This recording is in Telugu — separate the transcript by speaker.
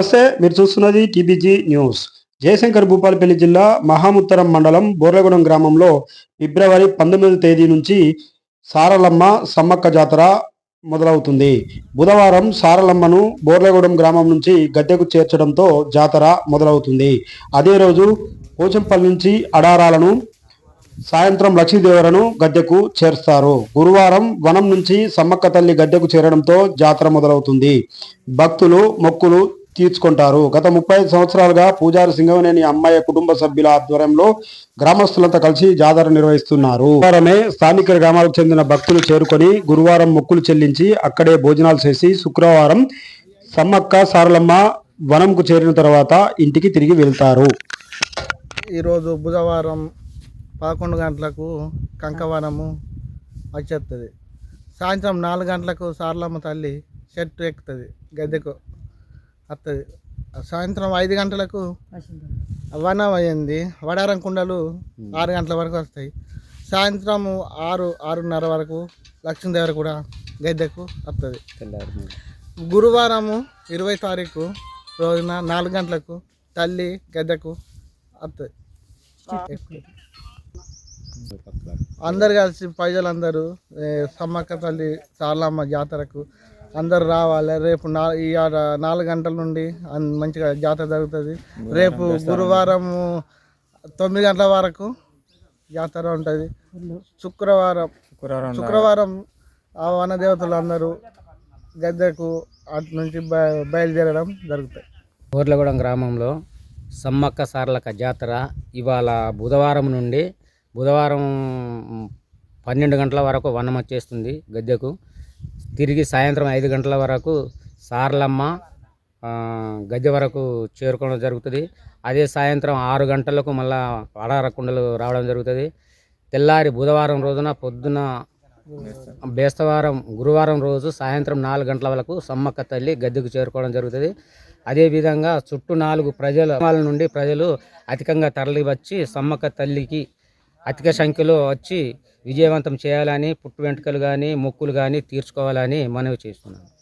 Speaker 1: నమస్తే మీరు చూస్తున్నది టీబీజీ న్యూస్. జయశంకర్ భూపాలపల్లి జిల్లా మహాముత్తరం మండలం బోర్లగూడెం గ్రామంలో ఫిబ్రవరి పంతొమ్మిది తేదీ నుంచి సారలమ్మ సమ్మక్క జాతర మొదలవుతుంది. బుధవారం సారలమ్మను బోర్లగూడెం గ్రామం నుంచి గద్దెకు చేర్చడంతో జాతర మొదలవుతుంది. అదే రోజు పోచంపల్లి నుంచి అడారాలను సాయంత్రం లక్ష్మీదేవరను గద్దెకు చేరుస్తారు. గురువారం వనం నుంచి సమ్మక్క తల్లి గద్దెకు చేరడంతో జాతర మొదలవుతుంది. భక్తులు మొక్కులు తీర్చుకుంటారు. గత ముప్పై ఐదు సంవత్సరాలుగా పూజారి సింగవనేని అమ్మాయి కుటుంబ సభ్యుల ఆధ్వర్యంలో గ్రామస్తులంతా కలిసి జాతర నిర్వహిస్తున్నారు. గురువారమే స్థానిక గ్రామాలకు చెందిన భక్తులు చేరుకొని గురువారం మొక్కులు చెల్లించి అక్కడే భోజనాలు చేసి శుక్రవారం సమ్మక్క సారలమ్మ వనంకు చేరిన తర్వాత ఇంటికి తిరిగి వెళ్తారు.
Speaker 2: ఈరోజు బుధవారం పదకొండు గంటలకు కంకవనము వచ్చేస్తుంది సాయంత్రం నాలుగు గంటలకు సార్లమ్మ తల్లి చెట్టు ఎక్కుతుంది గద్దెకు. వస్తుంది సాయంత్రం ఐదు గంటలకు వనం అయ్యింది వడారం కుండలు ఆరు గంటల వరకు వస్తాయి. సాయంత్రం ఆరు ఆరున్నర వరకు లక్ష్మీదేవి కూడా గద్దెకు వస్తుంది గురువారము ఇరవై తారీఖు రోజున నాలుగు గంటలకు తల్లి గద్దెకు వస్తుంది అందరు కలిసి ప్రజలందరూ సమ్మక్క తల్లి సార్లమ్మ జాతరకు అందరు రావాలి. రేపు నా నాలుగు గంటల నుండి మంచిగా జాతర జరుగుతుంది. రేపు గురువారం తొమ్మిది గంటల వరకు జాతర ఉంటుంది. శుక్రవారం శుక్రవారం ఆ వనదేవతలు అందరూ గద్దెకు అటు నుంచి బయ- బయలుదేరడం జరుగుతాయి
Speaker 3: ఊర్లగూడెం గ్రామంలో సమ్మక్క సార్లక జాతర ఇవాళ బుధవారం నుండి బుధవారం పన్నెండు గంటల వరకు వనం వచ్చేస్తుంది గద్దెకు. తిరిగి సాయంత్రం ఐదు గంటల వరకు సార్లమ్మ గద్దె వరకు చేరుకోవడం జరుగుతుంది. అదే సాయంత్రం ఆరు గంటలకు మళ్ళా అడారకుండలు రావడం జరుగుతుంది. తెల్లారి బుధవారం రోజున పొద్దున బేస్తవారం గురువారం రోజు సాయంత్రం నాలుగు గంటల వరకు సమ్మక్క తల్లి గద్దెకు చేరుకోవడం జరుగుతుంది. అదేవిధంగా చుట్టూ నాలుగు ప్రజల నుండి ప్రజలు అధికంగా తరలి వచ్చి సమ్మక్క తల్లికి అధిక సంఖ్యలో వచ్చి విజయవంతం చేయాలని పుట్టు వెంట్రుకలు కానీ మొక్కులు కానీ తీర్చుకోవాలని మనవి చేస్తున్నాను.